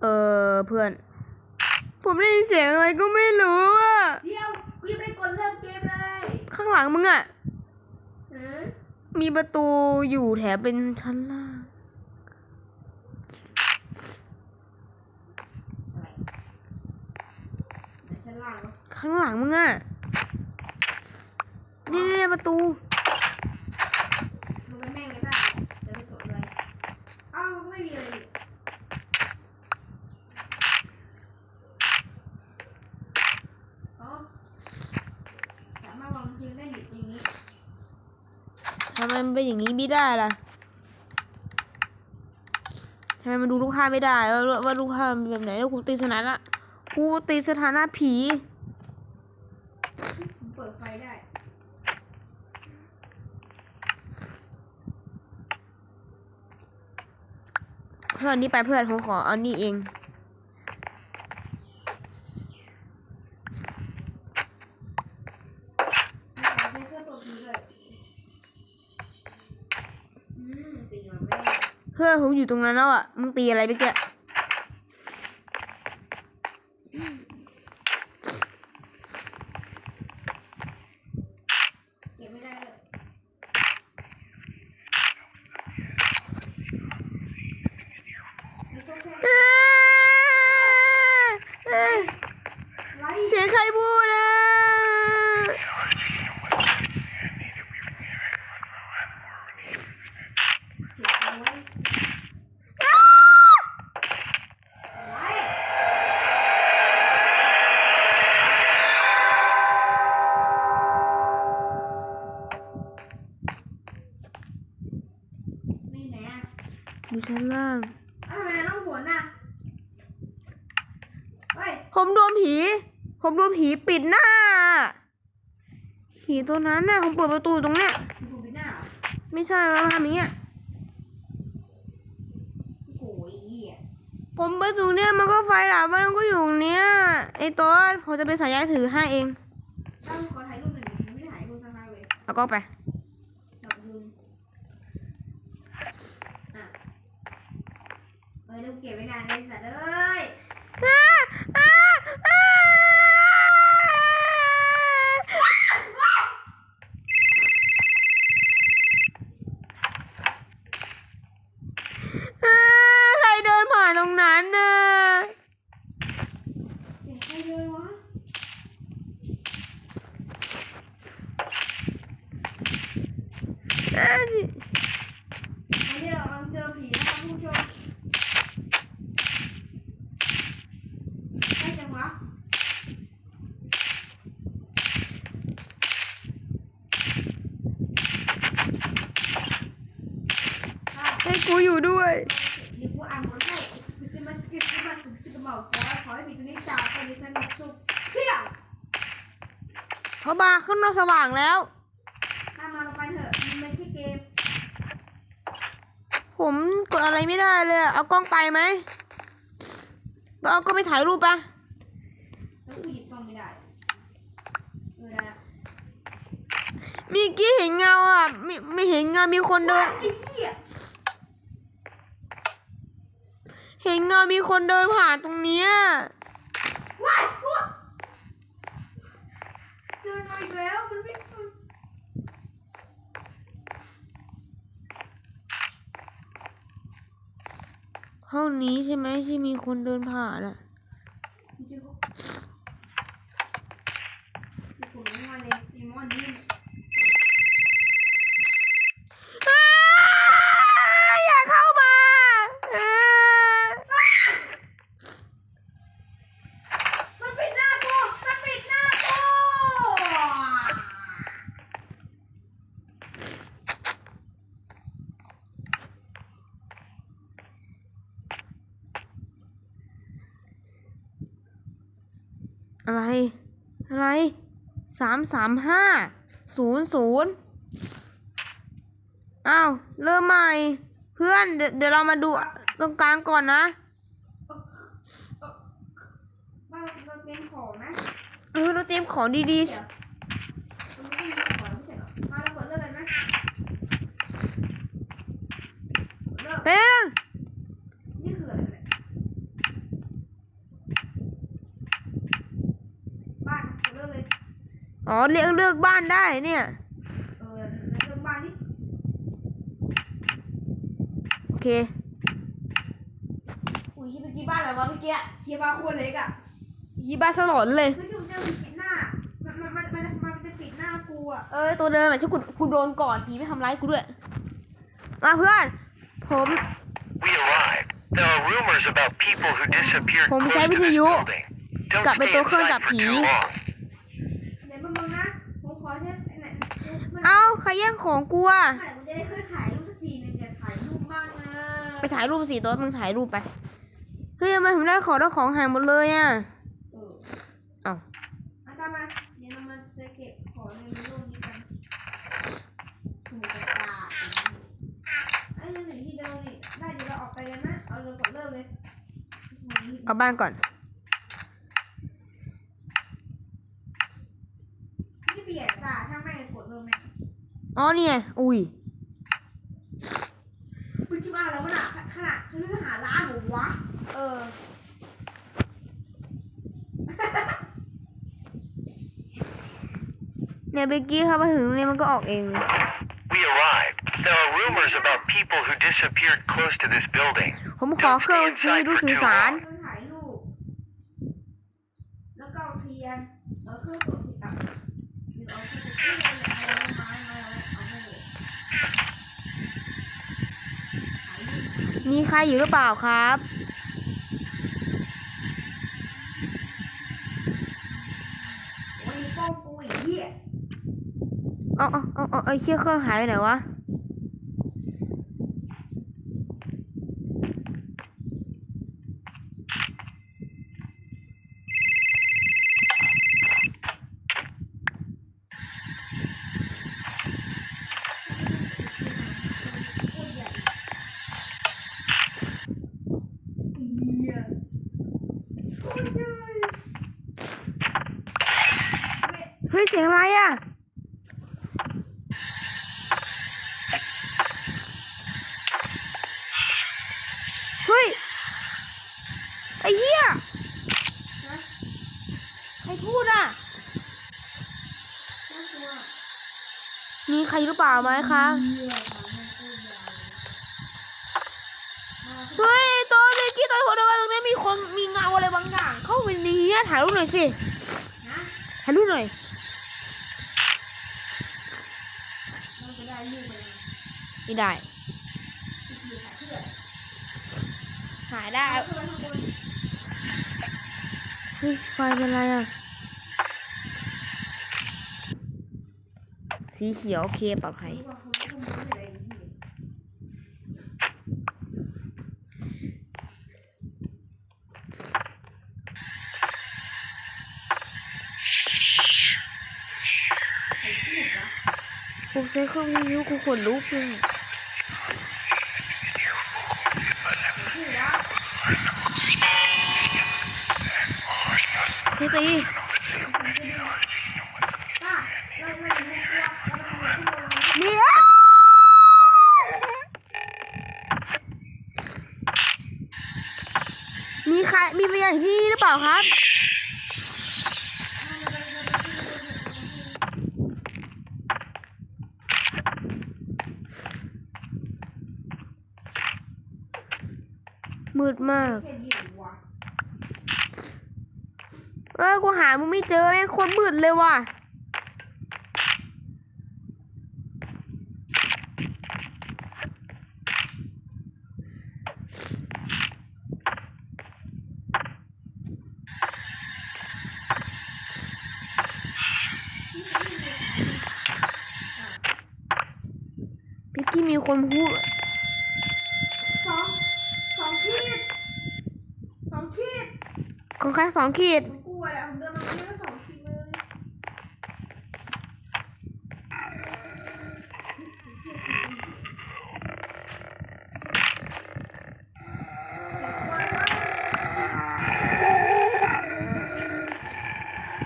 เออเพื่อน ผมได้ยินเสียงอะไรก็ไม่รู้อะเดี๋ยวกูยังไม่กดเริ่มเกมเลยข้างหลังมึงอะฮะมีประตูอยู่แถมเป็นชั้นล่างอะไรไหนชั้นล่างวะข้างหลังมึงอะนี่นี่นี่ประตู มันก็แม่งกันได้เดี๋ยวไปสนเลยเอ้ามันไม่มีอะไรนี่อ๋อสามารถวางเชิงได้อยู่ตรงนี้ ทำไมมันเป็นอย่างนี้ไม่ได้ล่ะทำไมมันดูลูกค้าไม่ได้ ว่าว่าว่าลูกค้ามันเป็นแบบไหนแล้วกูตีสถานะกูตีสถานะผีผมเปิดไฟได้เพื่อนนี่ไปเพื่อนผมขอเอานี่เอง มีการใช้เครื่องตัวผีด้วยอืมตีมาแม่ง เพื่ อนผมอยู่ตรงนั้นแล้วอะมึงตีอะไรไปแกะ เก็บไม่ได้เลยมีโซฟา เอ้ยเอ้ย ไร เสียงใครพูดอะ เก็บเอาไว้ไรไม่ไหนอะ อยู่ชั้นล่าง เอ้าทำไมนายต้องหวนอะเฮ้ย ผมโดนผี ผมโดนผีปิดหน้า ผีตัวนั้นน่ะผมเปิดประตูตรงเนี้ยคุณครูปีหน้าเหรอไม่ใช่ว่าทำอย่างเงี้ยโอ้โหไอ้เหี้ยผมไปตรงเนี้ยมันก็ไฟดับมันก็อยู่ตรงเนี้ยไอ้ตัวผมจะเป็นสายยายถือให้เองเอ้าขอถ่ายรูปหน่อยดิไม่ได้ถ่ายรูปสักครั้งเลยเอาก็ไป ดับยุงอะเออเดี๋ยวเก็บไว้นานเลยสัตว์เอ้ย ใครเดินผ่านตรงนั้นน่ะ เสียงใครเลยวะ เอ้ย วันนี้เรากำลังเจอผีนะครับผู้ชมใช่จังวะ อ้าว ให้กูอยู่ด้วย เดี๋ยวกูอ่านบทให้ซิมาสกิซิมาสกิสมาขอขอให้ผีตัวนี้จากไปในสงบสุขเพียง เพราะบาร์ข้างนอกสว่างแล้วตามมาลงไปเถอะมันไม่ใช่เกม ผมกดอะไรไม่ได้เลยอะเอากล้องไปไหมแล้วเอาก็ไปถ่ายรูปปะแล้วกูหยิบกล้องไม่ได้เออได้ละมีกี้เห็นเงาอะไม่ไม่เห็นเงา มีคนเดิน ไอ้เหี้ยเห็นเงา มีคนเดินผ่านตรงเนี้ย ว้ายว้าย เจอมาอีกแล้วมันไม่ห้องนี้ใช่ไหมที่มีคนเดินผ่านอะมันเจอเขามีคนมาเลยมีมอนนี่ อ้าอย่าเข้ามาเออ มันปิดหน้ากูมันปิดหน้ากู อะไร อะไรสามสามห้าศูนย์ศูนย์อ้าวเริ่มใหม่ เพื่อนเดี๋ยวเดี๋ยวเรามาดูตรงกลางก่อนนะมาเราเตรียมของนะเออเราเตรียมของดีเดี๋ยวมันไม่มีของไม่ใช่เหรอมาเรากดเลิกกันนะกดเลิก ๆเป้ง อ๋อเลือกเลือกบ้านได้เนี่ยเออเรื่องบ้านนี่โอเคอุ้ยเมื่อกี้บ้านอะไรวะเมื่อกี้เฮียบ้านโคตรเล็กอะยีบ้านสลอนเลย เมื่อกี้ผมเจอมันปิดหน้า มันมันมันมันมันจะปิดหน้ากูอะเอ้ยตัวเดิมอะฉันกูกูโดนก่อนผีไม่ทำร้ายกูด้วยมาเพื่อน ผม We arrived. There are rumors about people who disappeared ผม close ใช้ to วิท this ยุ building. Don't กลับไป stay ตัวเครื่อง inside จับ for ผี too long. เดี๋ยวมึงมึงนะ ผมขอใช้ไอ้ไหนมัน เอ้าใครแย่งของกูอะเมื่อไหร่กูจะได้ขึ้นถ่ายรูปสักทีนึงอยากถ่ายรูปบ้างนะไปถ่ายรูปสิโต๊ดมึงถ่ายรูปไป เฮ้ยทำไมผมได้ของได้ของหายหมดเลยอะเออเอ้าเอาตามมาเดี๋ยวเรามาจะเก็บของในรูปนี้กันถูกกระตาไอ้ยังอยู่ที่เดิมนี่ได้เดี๋ยวเราออกไปกันนะ เอาเริ่มก่อนเริ่มเลยเอาบ้านก่อน ไม่เปลี่ยนตาช่างแม่งกดเริ่มแม่ง อ๋อเนี่ย อุ้ยมึงคิดว่าอะไรวะน่ะขนาดซื้อหาร้านหนูวะ เออ เนี่ยเบกกี้ครับมาถึงเนี่ยมันก็ออกเองเลย We arrived. There are rumors about people who disappeared close to this building. ผมขอเครื่องวิทยุสื่อสารเครื่องถ่ายรูป แล้วก็เอาเทียนแล้วเครื่องตรวจอะหรือเอาเครื่องตรวจเอ้ยเอาเอาไม้มาเอาไปเลยถ่ายรูป มีใค รอยู่หรือเปล่าครับ โอ้ยโป้งกูไอ้เหี้ย เอาเอาเอาเอาไอ้เชี่ยเครื่องหายไปไหนวะ โคตรใหญ่เหี้ยโคตรใหญ่เว้ย เฮ้ย เสียงอะไรอะเฮ้ยไอ้เหี้ยใครพูดอะมีใครหรือเปล่าไหมคะเหี้ยตรยาวเลยมาเฮ้กกี้ตัวหัวเดียวกันตรงนี้มีคนมีเงาอะไรบางอย่าง เข้าไปในนี้ถ่ายรูปหน่อยสิถ่ายรูปหน่อย เราจะได้รูปไปเลย ไม่ได้คือถ่ายได้เฮ้ยไฟเป็นไรอะ สีเขียวโอเคปลอดภัยรู้ว่าเขาข้างบนอะไรอย่างเงี้ยผมใช้เครื่องวิทยุกูขนลุกเลยีมีเอยู่ใครัวมีอะมีใครมีตัวอย่างที่หรือเปล่าครับมืดมาก เดียววะเอ้ยกูหามึงไม่เจอแม่งโคนมืดเลยว่ะพี่กี้มีคนพูดสองสองขีดสองขีดของใครสองขีด ผมกลัวแหละผมเดินมาไม่ได้สองขีดเลย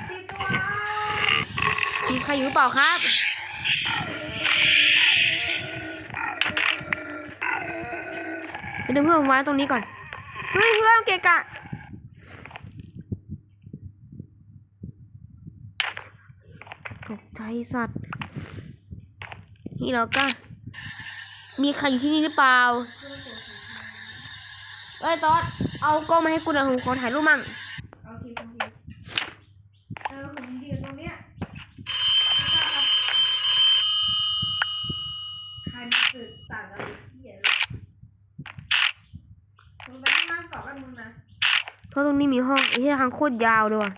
ตีตัว มีใครอยู่เปล่าครับ ไปดึงเพื่อนผมไว้ตรงนี้ก่อน เฮ้ยเพื่อนเกะกะตกใจสัตว์ นี่เราก็ มีใครอยู่ที่นี่หรือเปล่า เอ้ยตอดเอากล้องมาให้กูหน่อยผมขอถ่ายรูปมั่ง โอเคโอเคเออผมยืนตรงเนี้ยแล้วก็เอาใครมาสื่อสั่งอะไรเหี้ยเลยมึงไปข้างล่างก่อนแป๊บนึงนะ เพราะตรงนี้ มีห้องไอ้ที่ทางโคตรยาวเลยว่ะ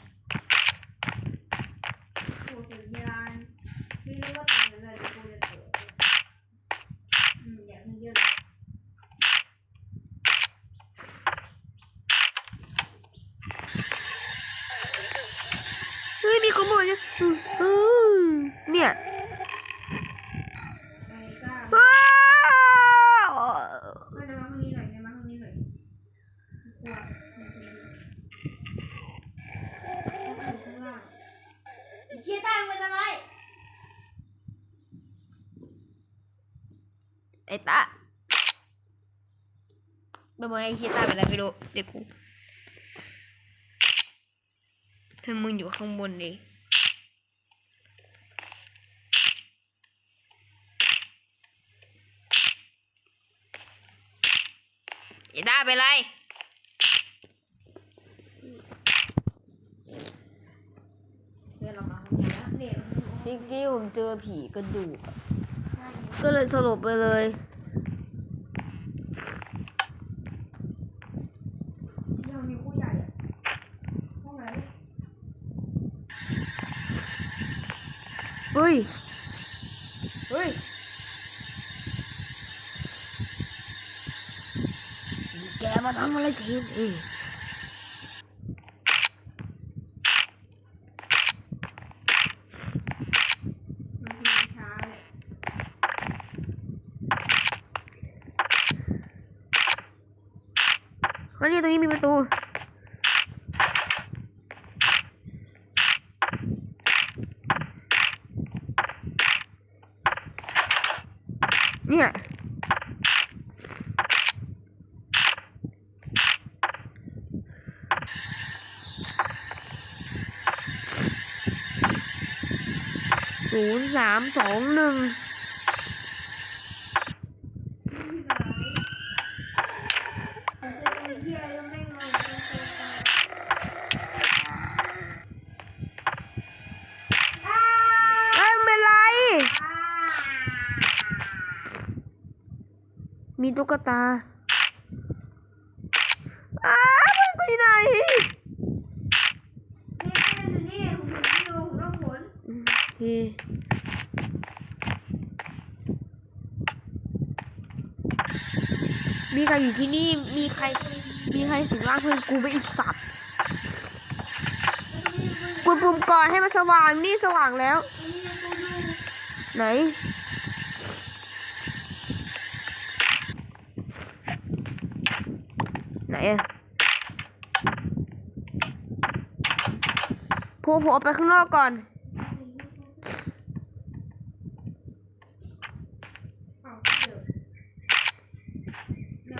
โอ้สัญญาณไม่รู้ว่าตรงนั้นอะไรกูจะเปิดอืมอย่าเพิ่งเยอะเลย เฮ้ย มีขโมยเนี่ยอืมอืมเนี่ย ไอ้ก้า อ้าว ก็จะมาห้องนี้หน่อยจะมาห้องนี้หน่อยกลัวมันจะมีต้องอยู่ข้างล่างไอ้เชี่ยใต้มึงเป็นอะไร ไอ้ตา ไปบอกไอ้เฮียตาเป็นอะไรไม่รู้เด็กกูทำไมมึงอยู่ข้างบนดิไอ้ตาเป็นไรเดี๋ยวเรามาห้องนี้แล้วเนี่ยเมื่อกี้ผมเจอผีกระดูกอะห้องนี้ก็เลยสลบไปเลย ที่ห้องนี้คู่ใหญ่อะห้องไหน เฮ้ย เฮ้ยแกมาทำอะไรทีนี่มันคือเช้าเนี่ยอันนี้ตรงนี้มีประตู ศูนย์สามสองหนึ่งอะไรไม่ร้ายมีตุ๊กตา อ้าวมันกูอยู่ไหน นี่นี่นี่ผมถึงที่ดูผมต้องผล โอเค มีใครอยู่ที่นี่มีใครมีใครสิงร่างเพื่อนกูไปอีกสัตว์กดปุ่มก่อนให้มันสว่างนี่สว่างแล้ว ไหนไหนอะผล่โผล่ออกไปข้างนอกก่อน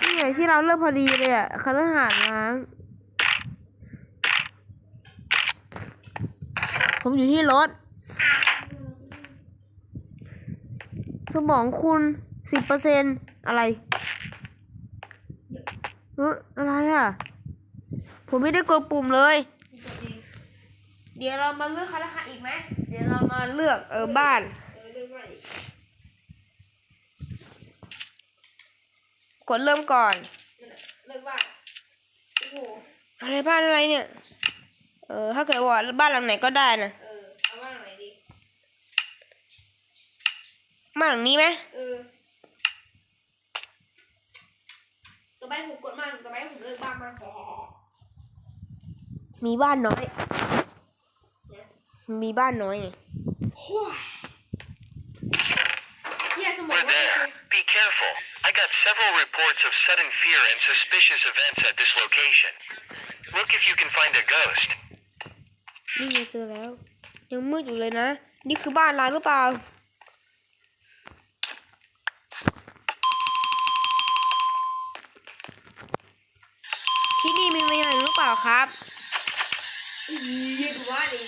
นี่ไง ที่เราเลือกพอดีเลยอะคฤหาสน์ล้าง ผมอยู่ที่รถ สมองคุณสิบเปอร์เซ็นอะไรเอออะไรอะ ผมไม่ได้กดปุ่มเลย เดี๋ยวเรามาเลือกคฤหาสน์อีกไหม เดี๋ยวเรามาเลือกเออบ้าน กดเริ่มก่อนเลิกว่าโอ้โหอะไรบ้านอะไรเนี่ย เออ ถ้าเกิดว่าบ้านหลังไหนก็ได้นะเออเอาว่าไหนดีบ้านหลังนี้ไหมเออตัวใบผมกดมากตัวใบผมเลิกบ้างมากแหมีบ้านน้อยเนี่ยมีบ้านน้อยไงโอ้ยเฮียสมอง We're ว่า there. Be careful. I got several reports of sudden fear and suspicious events at this location. Look if you can find a ghost. นี่ไงเจอแล้ว ยังมืดอยู่เลยนะ นี่คือบ้านร้างหรือเปล่า ที่นี่มีอะไรหรือเปล่าครับ อีเหี้ยดูว่าดิ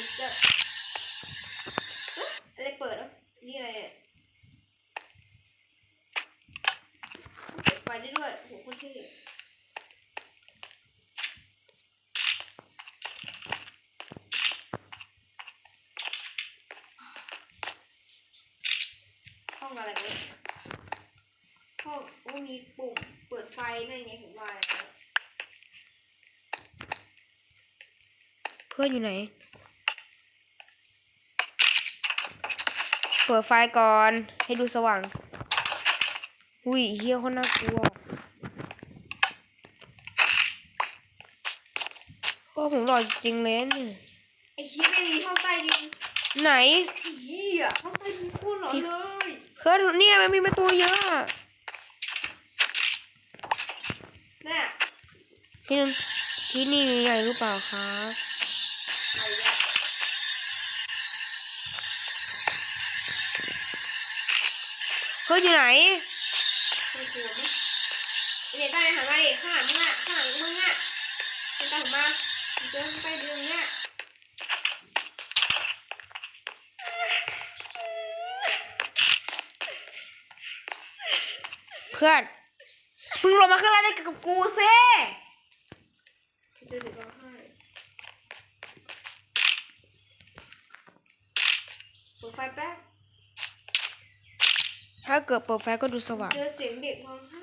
ได้ด้วยโหโคตรเท่ห้องอะไรเนี่ยห้องโอ้มีปุ่มเปิดไฟนั่นไงผมว่าอะไรเลยเพื่อนอยู่ไหน เปิดไฟก่อนให้ดูสว่าง อุ้ยเฮียคนน่ากลัวโอ้ผมหล่อจริงเลยเนี่ยไอ้เหี้ยไม่มีห้องใต้ดินไหนไอ้เหี้ยห้องใต้ดินโคตรหลอนเลยเพื่อนเนี่ยมันมีประตูเยอะอะน่ะที่นั่นที่นี่ใหญ่หรือเปล่าคะอะไรเนี่ยเพื่อนอยู่ไหนไม่กลัวมั้ย ไอ้เด็กใต้หันมาดิข้างหลังมึงอะข้างหลังมึงอะไอ้ตาหันมาเดินไปเดินเนี่ยเพื่อนมึงลงมาข้างล่างได้กับกูสิเดินเด็กร้องไห้เปิดไฟแป๊บถ้าเกิดเปิดไฟก็ดูสว่างเจอเสียงเด็กร้องไห้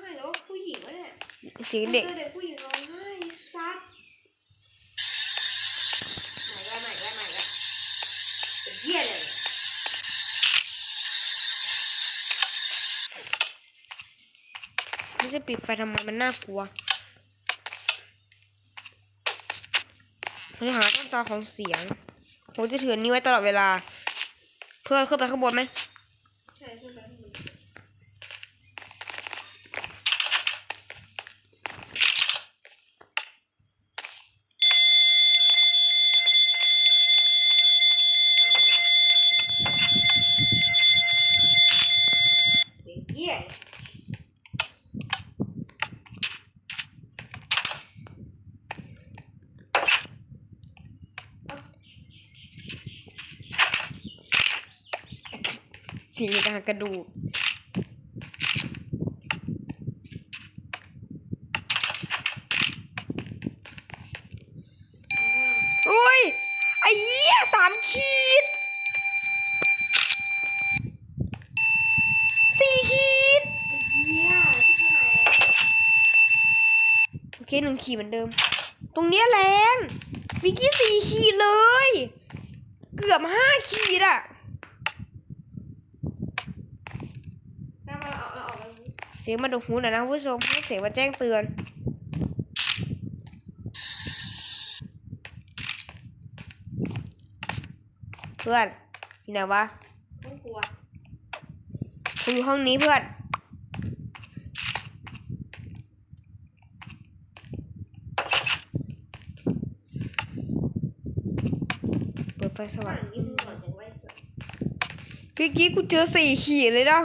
แล้วว่าผู้หญิงวะเนี่ยเสียงเด็กเจอเด็กผู้หญิงร้องไห้ซัดไหนกันไหนกันไหนกันเป็นเหี้ยเลย ไม่จะปิดไฟทำไมมันน่ากลัวเราจะหาต้นตอของเสียงผมจะถืออนนี้ไว้ตลอดเวลา เพื่อขึ้นไปข้างบนไหม ใช่ขึ้นไปข้างบนเสียงเหี้ย เสียงอย่าง กับกระดูกอุ้ย ไอ้เหี้ยสามขีดสี่ขีดเหี้ยชิบหายโอเคหนึ่งขีดเหมือนเดิม ตรงเนี้ยแรงมีกี่สี่ขีดเลย เกือบห้าขีดอะ แล้วมาเอาเอาออกมา เสียงมาดกหูหน่อยนะคุณผู้ชมให้เสียงมาแจ้งเตือนเพื่อนอยู่ไหนวะต้องกลัวกูอยู่ห้องนี้เพื่อนเปิดไฟสข้างหว่าลังงนี่มึงหลอนอย่างไว้สุดพี่กี้กูเจอสี่ขีดเลยนะ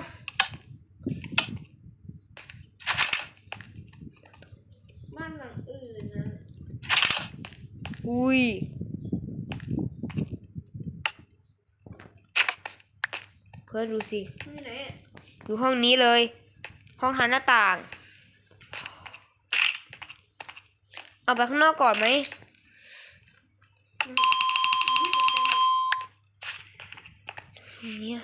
บ้านหลังอื่นนะ อุ้ย เพื่อนดูสิที่ไหนอะอยู่ห้องนี้เลย ห้องทางหน้าต่าง เอาไปข้างนอกก่อนไหมมันมันไม่ตกใจหรอกเนี่ย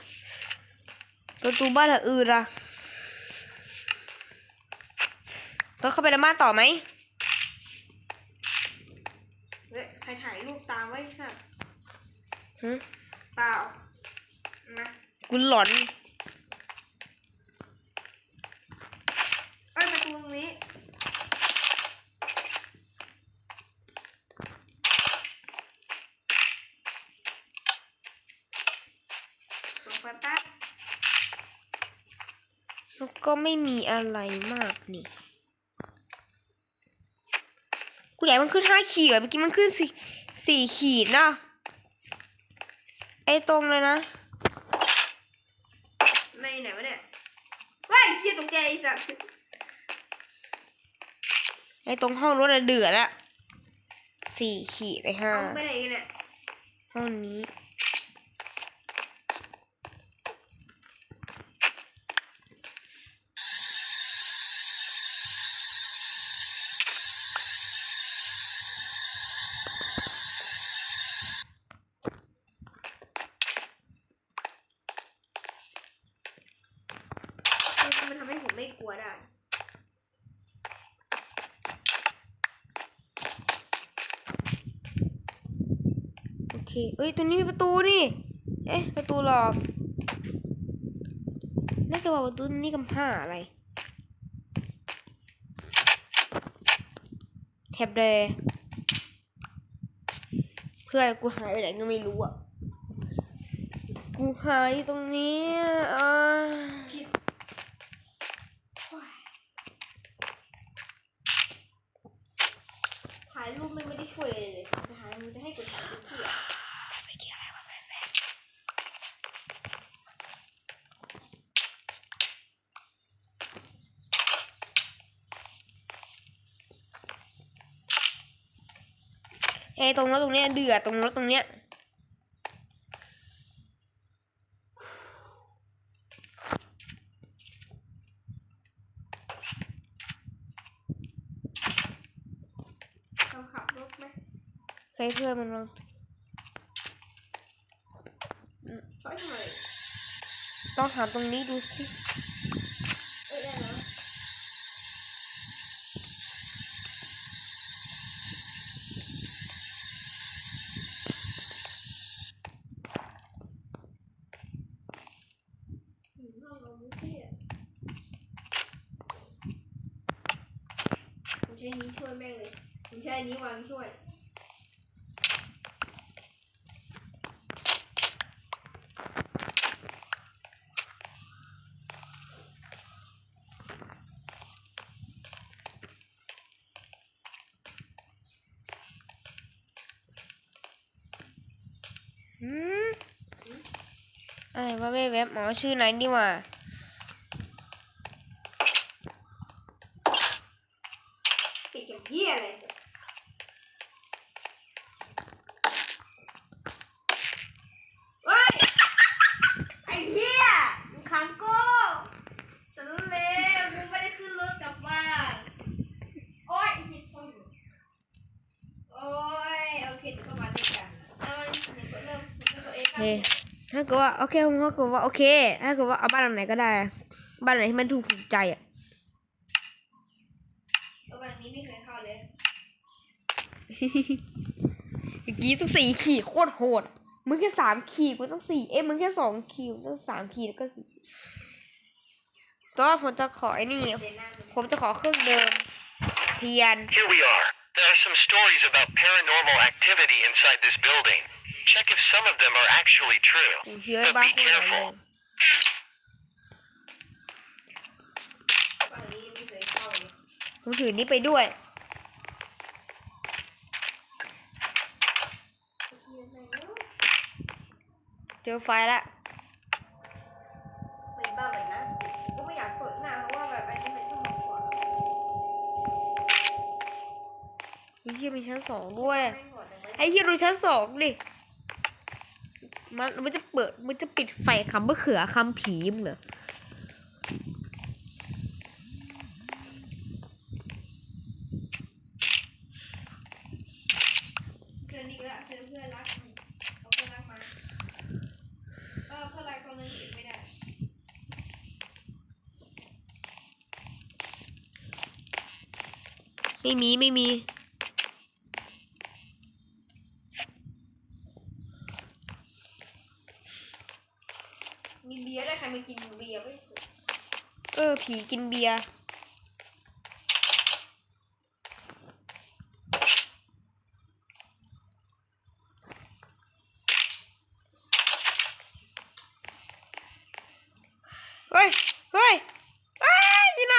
ประตูบ้านหลังอื่นล่ะต้องเข้าไปในบ้านต่อไหม เฮ้ยใครถ่าย รูปตามไว้สัตว์ฮะเปล่านะกูหลอนเอ้ยประตูตรงนี้เปิดไฟแป๊บแล้วก็ไม่มีอะไรมากนี่กูอยากให้มันขึ้นห้าขีดเลยเมื่อกี้มันขึ้นสี่ สี่ขีดนะไอ้ตรงเลยนะในไหนวะเนี่ยเฮ้ยเฮียตกใจไอ้สัตว์ไอ้ตรงห้องรถอะเดือดอะสี่ขีดไปห้าเอาไปไหนกันเนี่ยห้องนี้ ได้ โอ เคเอ้ยตัวนี้มีประตูนี่ เอ๊ะ ประตูหลอกน่าจะว่าประตูนี่กำผ้าอะไรแท็บเลยเพื่อนกูหายไปไหนก็ไม่รู้อะ กูหายตรงนี้อะ ถ่ายรูปมันไม่ได้ช่วยเลยเลยจะถ่ายมันจะให้กดถ่ายรูปเพื่อ ไม่เกี่ยวอะไรวะแม่แม่เอ้ย ตรงรถตรงเนี้ยเดือดตรงรถตรงเนี้ยเราขับรถไหมเฮ้ยเพื่อนมันลองเขาทำไมต้องถามตรงนี้ดูสิ เอ้ยได้แล้วอืมห้องเราไม่เที่ยผมใช้อันนี้ช่วยแม่งเลยผมใช้อันนี้วางช่วย อืมอะไรวะแม่แวบหมอชื่อไหนดีว่า ติดกับเหี้ยอะไรเว้ย ไอ้เหี้ยมึงขังกูฉันเลวมึงไม่ได้ขึ้นรถกลับบ้าน โอ๊ยไอ้เหี้ยโอ้ยโอ๊ย โอเคเดี๋ยวก็มาด้วยกันเอามันเดี๋ยวก็เริ่มเริ่มตัวเอง โอเคถ้าเกิดว่าโอเคผมก็เกิดว่าโอเคถ้าเกิดว่าเอาบ้านหลังไหนก็ได้ บ้านไหนที่มันถูกถูกใจอะเอาวันนี้ไม่เคยเข้าเลยเมื่อกี้ต้องสี่ขีดโคตรโหดมึงแค่สามขีดกูต้องสี่เอ้ยมึงแค่สองขีดกูต้องสามขีดแล้วก็สี่ตัวผมจะขอไอ้นี่เดินหน้าเลยผมจะขอเครื่องเดิมเทียน Here we are. There are some stories about paranormal activity inside this building. Check if some of them are actually true. ผมเชื่อ But บ้า be คนไหนเลย careful. วันนี้ไม่เคยเข้าเลยผมถือนี้ไปด้วย เจอไฟละเป็นบ้าเลยนะก็ไม่อยากเปิดหน้าเพราะว่าแบบอันนี้มันชั่วโมงกว่าไอ้เหี้ยมีชั้นสองด้วยไม่หมดเลยไอ้เหี้ยดูชั้นสองดิ มันมันจะเปิดมันจะปิดไฟคำมะเขือคำผีมเหรอเพื่อนนี่ก็ละเพื่อนเพื่อนรักเอาเพื่อนรักมาเออเพื่อนรักตัวนึงเก็บไม่ได้ ไม่มีไม่มี มีเบียร์ได้วยใครมากินเบียร์ไม่สุด เออ ผีกินเบียร์เฮ้ย เฮ้ยเฮ้ยอยู่ไหน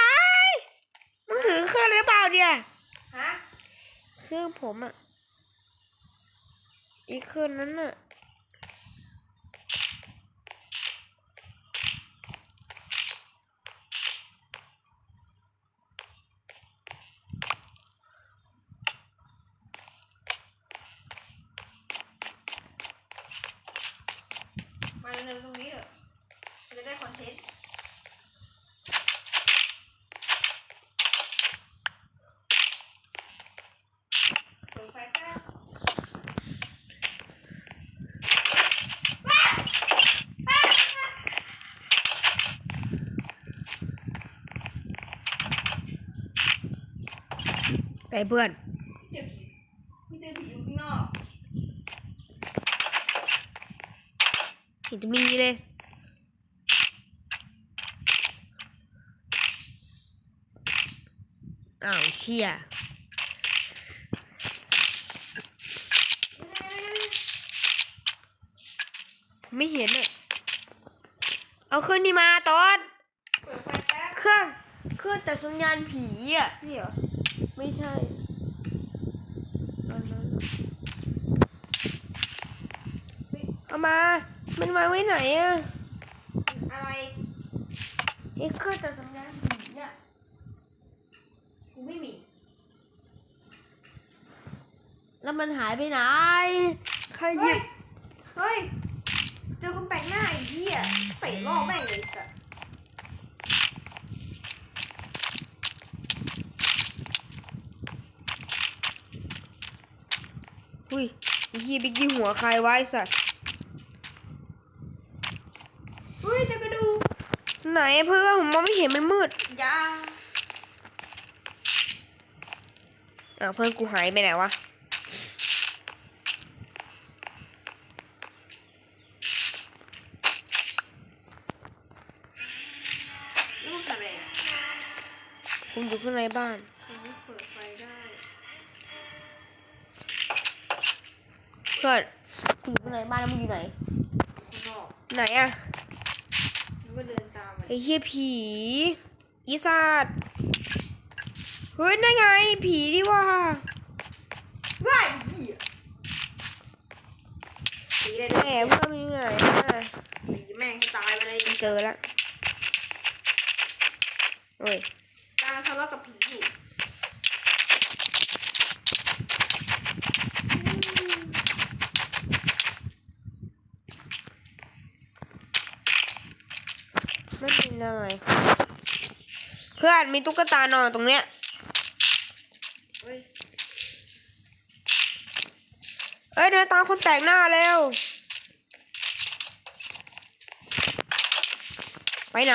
มึงถือเครื่องหรือเปล่าเดียฮะ เครื่องผมอะอีกเครื่องนั้นอะ เนินตรงนี้เถอะจะได้คอนเทนต์บไปเพื่อน จะมีเลย อ้าวเชี่ยไม่เห็นอะเอาเครื่องนี้มาตอนเปิดไฟแป๊บเครื่องเครื่องจับสัญญาณผีอะนี่เหรอ ไม่ใช่อันนั้นเอามา มันมาไว้ไหนอะอะไรไอ้เครื่องจับสัญญาณผีเนี่ยกูไม่มี แล้วมันหายไปไหน ใครหเฮ้ยิยบเฮ้ย เจอคนแปลกหน้าไอ้เหี้ยเตะล่อแม่งเลยสัสอุ้ยไอ้เฮียบิ๊กยิงหัวใครไวะไอ้สัตว์ เฮ้ยเจอกระดูก ไหนเพื่อนผมมองไม่เห็นมันมืดยาอ้าวเพื่อนกูหายไปไหนวะนี่มึงทำอะไรอะผมอยู่ข้างในบ้านผมไม่เปิดไฟได้เพื่อนกูอยู่ข้างในบ้านแล้วมึงอยู่ไหนข้างนอกไหนอะ มึงก็เดินตามมัน ไอ้เฮียผีอีสัตว์เฮ้ยนั่นไง ผีดิว่าว้ายเหี้ยตีได้แหด้วยมเพื่อนมันอยู่ไหนอะตีแม่งให้ตายไปเลยเจอแล้วเอ้ย กำลังทะเลาะกับผีอยู่ ไม่เป็นอะไร เพื่อน มีตุ๊กตานอนตรงเนี้ยเฮ้ยเอ้ยเดินตามคนแปลกหน้าเร็ว ไปไหน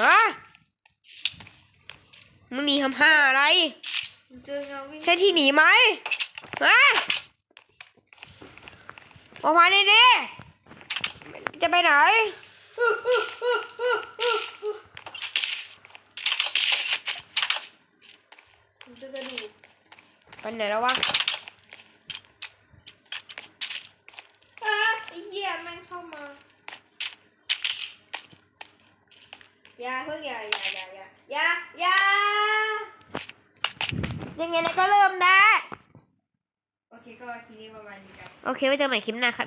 ฮะมึงหนีทำห้าอะไรใช่ที่หนีไหมฮะออกมาดิดิจะไปไหน มึงเจอกระดูกไปไหนแล้ววะอะไอ้เหี้ยแม่งเข้ามาอย่าเพิ่งอย่าอย่าอย่าอย่าอย่าอย่ายังไงนะก็เริ่มได้ โอเคก็คลิปนี้ประมาณนี้กันโอเคไว้เจอกันใหม่คลิปหน้าครับ